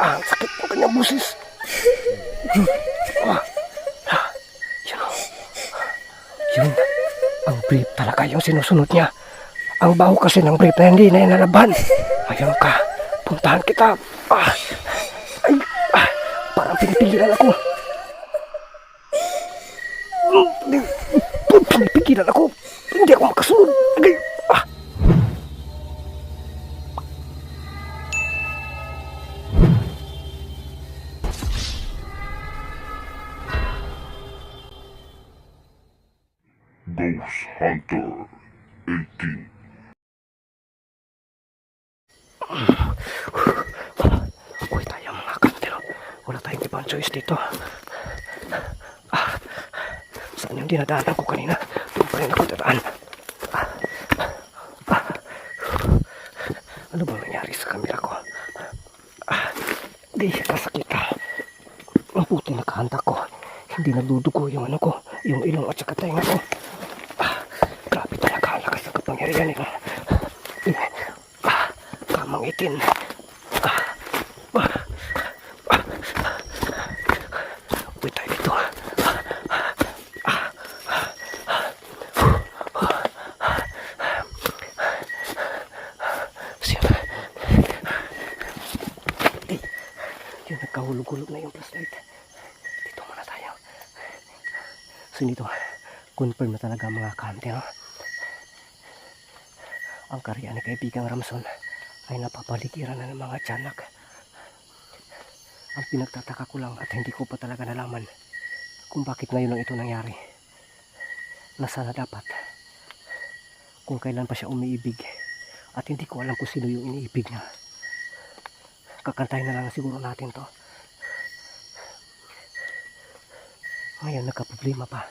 Ah, ang sakit ng kanyang busis. Ah, ah, yun, yun. Ang brief talaga yung sinusunod niya. Ang baho kasi ng brief na hindi na inalaban. Ayun ka, puntahan kita. Ah, ay, ah, parang pinipigilan ako. Pinipigilan ako. Hindi ako makasunod. Ghost Hunter 18. Uy, tayo mga kantero. Wala tayong ibang choice dito. Ah, saan yung dinadaanan ko kanina? Doon pa rin ako dadaan. Ah, ah. Ano bang nangyari sa kamera ko? Ah, di, nasakita. Ang puti nakahanda ko. Hindi nagdudugo yung ano ko, yung ilong at saka tenga ko. Ah, grabe talaga ang lakas ng kapangyarihan nila. Kamang itin. Ah, ah, ah. Uy tayo dito. Siya. Eh, yun nagkahulog-hulog na yung flashlight. Dito muna tayo. So dito, confirm na talaga mga kante, no? Ang karya ni kaibigang Ramson ay napapaligiran na ng mga tiyanak. Ang pinagtataka ko lang at hindi ko pa talaga nalaman kung bakit ngayon lang ito nangyari. Na sana dapat kung kailan pa siya umiibig at hindi ko alam kung sino yung iniibig niya. Kakantahin na lang siguro natin to. Ngayon nagka-problema pa.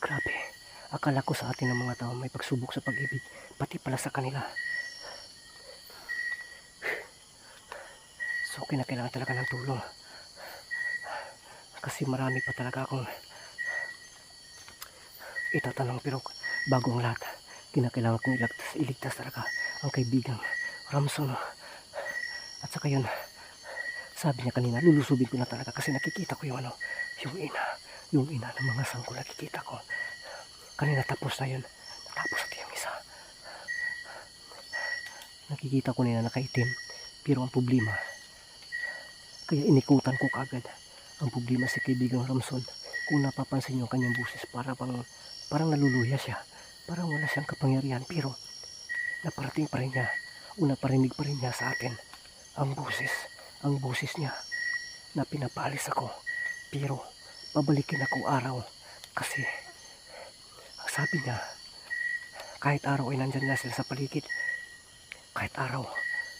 Grabe. Akala ko sa atin ng mga tao may pagsubok sa pag-ibig, pati pala sa kanila. So kinakailangan talaga ng tulong. Kasi marami pa talaga akong itatanong pero bago ang lahat, kinakailangan kong iligtas, iligtas talaga ang kaibigang Ramson. At saka yun, sabi niya kanina, lulusubin ko na talaga kasi nakikita ko yung ano, yung ina, yung ina ng mga sangko nakikita ko. Kanina tapos na yun. Tapos at yung isa. Nakikita ko na nakaitim. Pero ang problema, kaya inikutan ko kagad. Ang problema si kaibigang Ramson, kung napapansin niyo ang kanyang busis, para bang, parang naluluya siya. Parang wala siyang kapangyarihan. Pero, naparating pa rin niya. Una parinig pa rin niya sa atin. Ang busis, ang busis niya, na pinapalis ako. Pero, babalikin ako araw. Kasi, sabi niya, kahit araw ay nandyan na sila sa paligid. Kahit araw,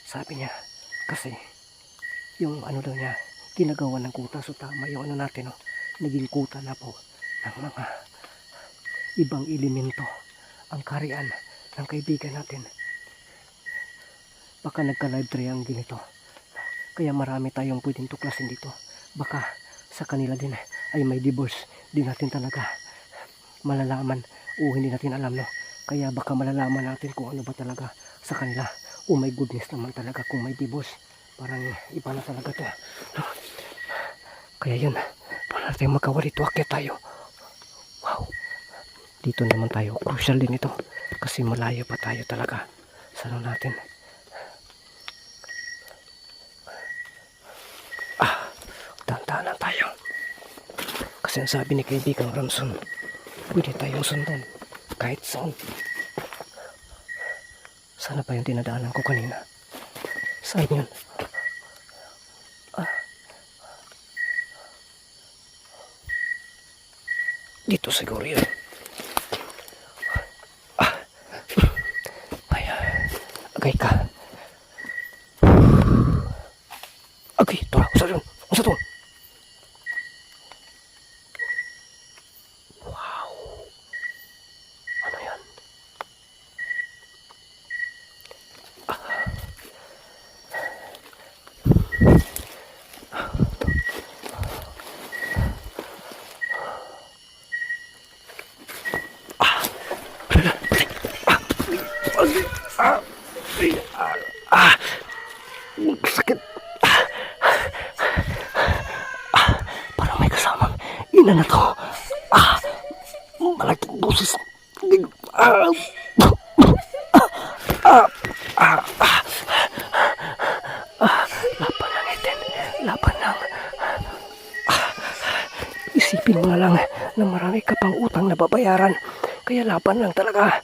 sabi niya, kasi yung ano daw niya, ginagawa ng kuta. So tama yung ano natin, oh, naging kuta na po ng mga ibang elemento ang karian ng kaibigan natin. Baka nagka-live triangle ito. Kaya marami tayong pwedeng tuklasin dito. Baka sa kanila din ay may divorce. Di natin talaga malalaman o hindi natin alam no. Kaya baka malalaman natin kung ano ba talaga sa kanila. Oh my goodness naman talaga kung may divorce. Parang iba na talaga to. No? Kaya yun, wala na tayong magawa dito. Akit tayo. Wow. Dito naman tayo. Crucial din ito. Kasi malayo pa tayo talaga. Sa ano natin. Ah, dandanan tayo. Kasi ang sabi ni kaibigang Ramson, pwede tayong sundan kahit saan. Sana pa yung dinadaanan ko kanina. Saan yun? Ah. Dito siguro yun. Ah. Ay, agay ka. Agay, tora, usa yun. Usa to. Wow. Ano yan? Ah, ah, ah, sakit. Ah, Akin na na to. Ah, malaking boses. Ah, ah, ah, ah. Ah, laban lang, lang. Ah, isipin mo na lang na marami ka pang utang na babayaran. Kaya laban lang talaga.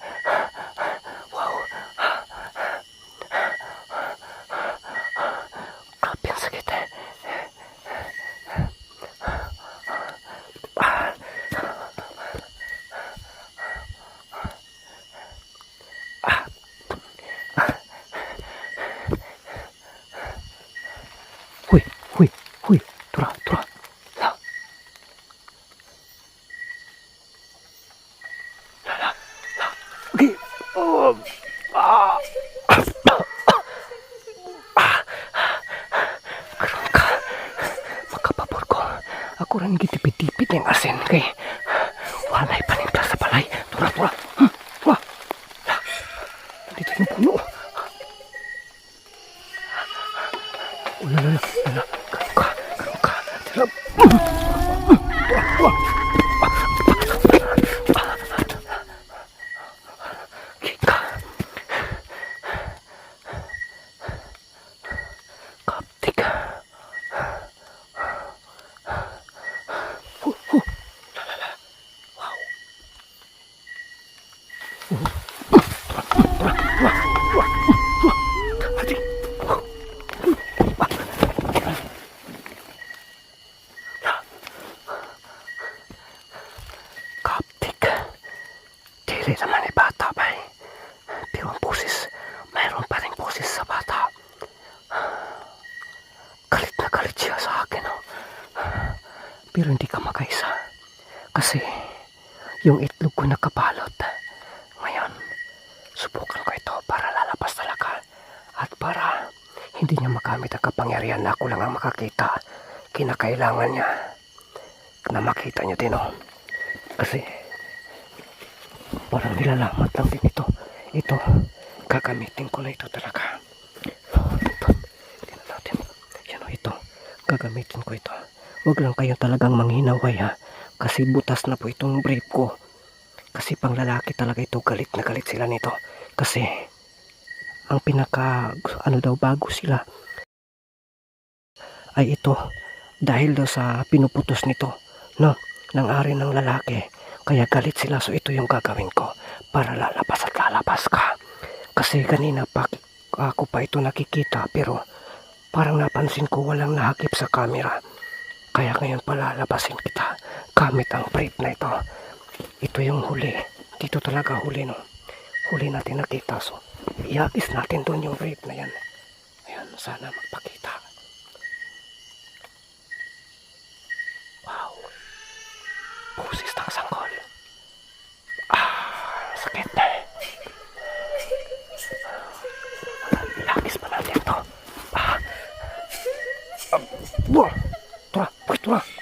腹い。っぱい。に Pero hindi ka makaisa. Kasi yung itlog ko nakabalot. Subukan ko ito para lalabas talaga. At para hindi niya makamit ang kapangyarihan na ako lang ang makakita. Kinakailangan niya na makita niya din. Oh. Kasi Parang nilalamat lang din ito. Ito, gagamitin ko na ito talaga. Oh, ito, tingnan natin. Yan o, ito. Gagamitin ko ito. Huwag lang kayo talagang manghinaway ha. Kasi butas na po itong brief ko. Kasi pang lalaki talaga ito, galit na galit sila nito. Kasi, ang pinaka, ano daw, bago sila, ay ito. Dahil daw sa pinuputos nito, no, ng ari ng lalaki. Kaya galit sila so ito yung gagawin ko para lalabas at lalabas ka. Kasi kanina pa ako pa ito nakikita pero parang napansin ko walang nahakip sa camera. Kaya ngayon palalabasin kita gamit ang brief na ito. Ito yung huli. Dito talaga huli no. Huli natin nakita so iagis natin doon yung brief na yan. Ayan, sana magpakita. Wow. Pusis ng sanggol. Ah, sakit na. Ilakis pa natin to. Ah. Um, wah. Tura, tura.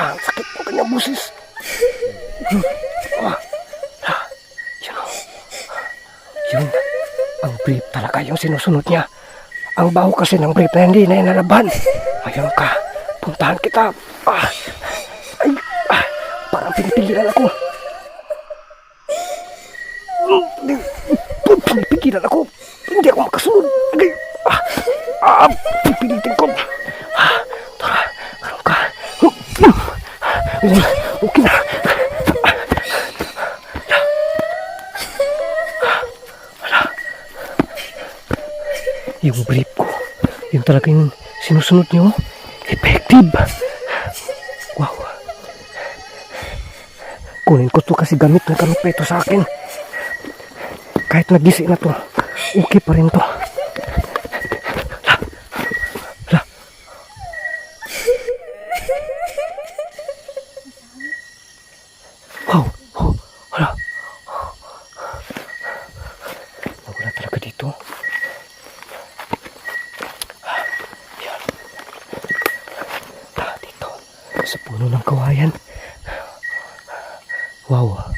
Ah, ang sakit ng kanyang busis. Ah. La. Yun o. Yun. Ang brief talaga yung sinusunod niya. Ang baho kasi ng brief na hindi na inalaban. Ayun ka. Puntahan kita. Ah. Ay. Ah. Parang pinipigilan ako. Pinipigilan ako. Hindi ako makasunod. Mm. Okay na. yung brief ko, yung talagang sinusunod nyo, effective. Wow. Kunin ko to kasi gamit na gamit pa ito sa akin. Na to, okay pa rin to. La. La. Wow. Oh, wala. Nawala talaga dito. Yan. Ah, dito. Sa puno ng kawayan. Wow.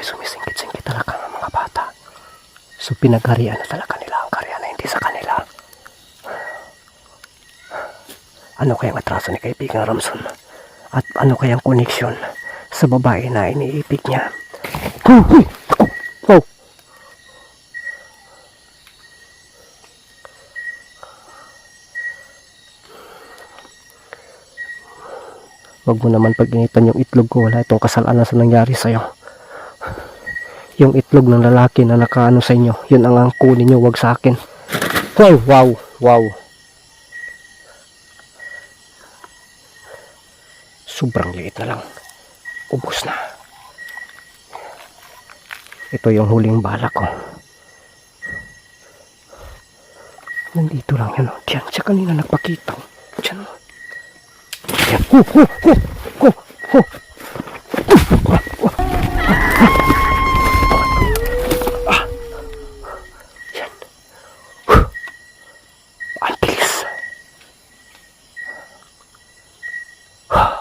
ay sumisingkit-singkit talaga ang mga bata. So pinagharian na talaga nila ang karya na hindi sa kanila. Ano kayang atraso ni kaibigang Ramson? At ano kayang koneksyon sa babae na iniibig niya? Wow! Huwag mo naman pag-initan yung itlog ko. Wala itong kasalanan sa nangyari sa'yo. Yung itlog ng lalaki na nakaano sa inyo, yun ang ang kunin nyo, wag sa akin. Wow, wow, wow. Sobrang liit na lang. Ubus na. Ito yung huling bala ko. Nandito lang yan. oh. Diyan, siya kanina nagpakita. Diyan. Diyan. Hu, hu, hu, hu, hu. Yan. Huh. Ang bilis. Huh.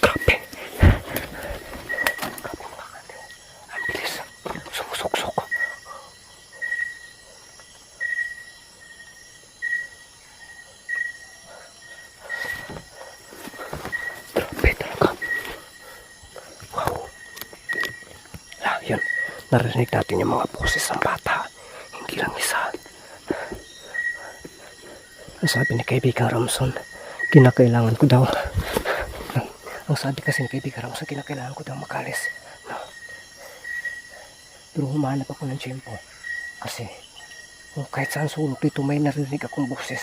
Grabe. Grabe mga kante. Ang bilis. Sumusuksok. Grabe talaga. Wow. Ah, yun. Narinig natin yung mga boses ng bata. Hindi lang isa. Ang sabi ni kaibigan Ramson, kinakailangan ko daw. Ang, sabi kasi ni kaibigan Ramson, kinakailangan ko daw makalis. No. Pero humanap ako ng tiyempo. Kasi, kung kahit saan sulok dito may narinig akong boses.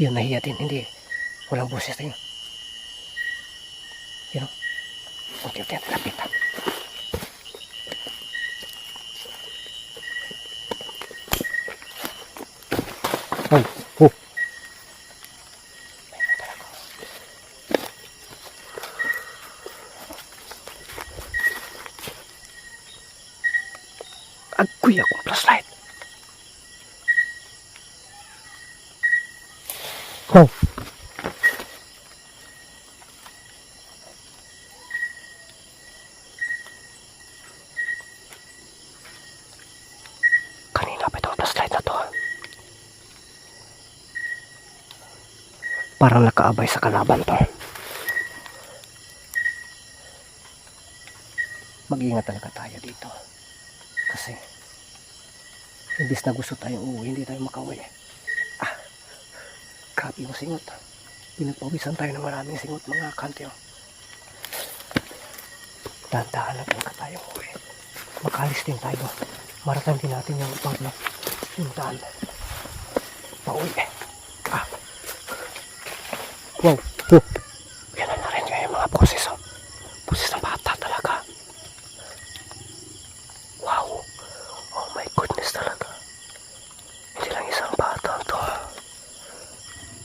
Yun, nahiya din. Hindi. Walang boses tayo. Yun. Unti-unti ang lapitan. Ay, oh. Agoy akong flashlight. Oh. Kanina pa itong flashlight na to. Parang nakaabay sa kalaban to. Mag-ingat talaga tayo dito. Kasi, imbis na gusto tayong uuwi, hindi tayo makauwi. Ah, grabe yung singot. Pinagpawisan tayo ng maraming singot mga kante. oh. Dahan-dahan lang talaga tayong uwi. Makalis din tayo. Maratan din natin yung yung daan. Pauwi eh. Ah. Wow. Oh. Yan na rin yung mga boses. Oh. Boses ng bata talaga. Wow. Oh my goodness talaga. Hindi lang isang bata to.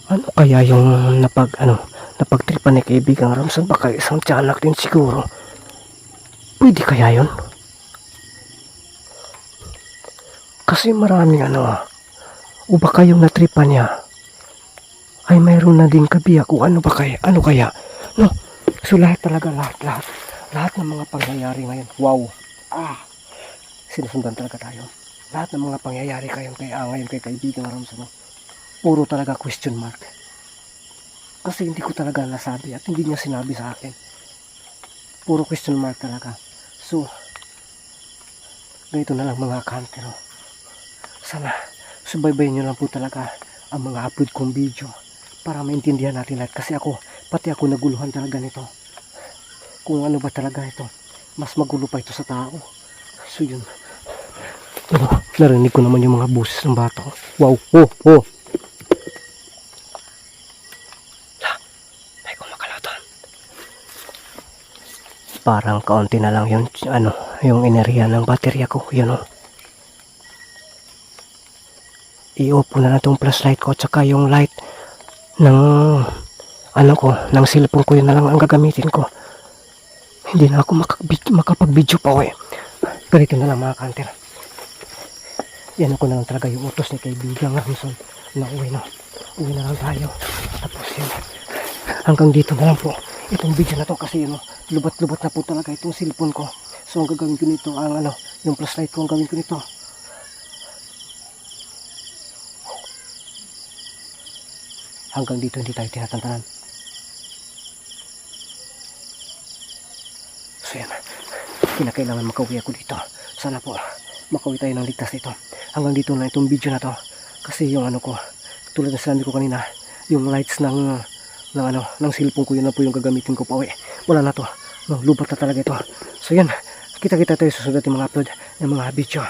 Ano kaya yung napag ano napagtripan ni kaibigang Ramson baka isang tiyanak din siguro. Pwede kaya yun? Kasi maraming ano ah. O baka yung natripan niya ay mayroon na din kabiyak o ano ba kaya? Ano kaya? No. So lahat talaga lahat lahat. Lahat ng mga pangyayari ngayon. Wow. Ah. Sinusundan talaga tayo. Lahat ng mga pangyayari kayo kay ah, ngayon kay kaibigang Ramson. no? Puro talaga question mark. Kasi hindi ko talaga nasabi at hindi niya sinabi sa akin. Puro question mark talaga. So, ganito na lang mga kantero. Sana, subaybayin nyo lang po talaga ang mga upload kong video para maintindihan natin lahat. Kasi ako, pati ako naguluhan talaga nito. Kung ano ba talaga ito. Mas magulo pa ito sa tao. So yun. Oh, narinig ko naman yung mga boses ng bata. Wow, oh, oh. Parang kaunti na lang yung, ano, yung enerhiya ng baterya ko. Yun oh. I-off ko na na itong flashlight ko tsaka yung light ng ano ko, ng cellphone ko yun na lang ang gagamitin ko. Hindi na ako makapag- makapag-video pa eh. Ganito na lang mga kanter. Yan ako na lang talaga yung utos ni kaibigan Ramson. Nauwi na. Uwi na lang tayo. Tapos yun. Hanggang dito na lang po. Itong video na to kasi ano, lubat-lubat na po talaga itong cellphone ko. So ang gagawin ko nito, ang ano, yung flashlight ko ang gawin ko nito. Hanggang dito hindi tayo tinatantanan. So yan, kinakailangan makauwi ako dito. Sana po, makauwi tayo ng ligtas dito. Hanggang dito na itong video na to. Kasi yung ano ko, tulad na sinabi ko kanina, yung lights ng, ng ano, ng cellphone ko, yun na po yung gagamitin ko pa uwi. Wala na to. No, lubat na talaga ito. So yan, kita-kita tayo susunod ng mga upload ng mga video.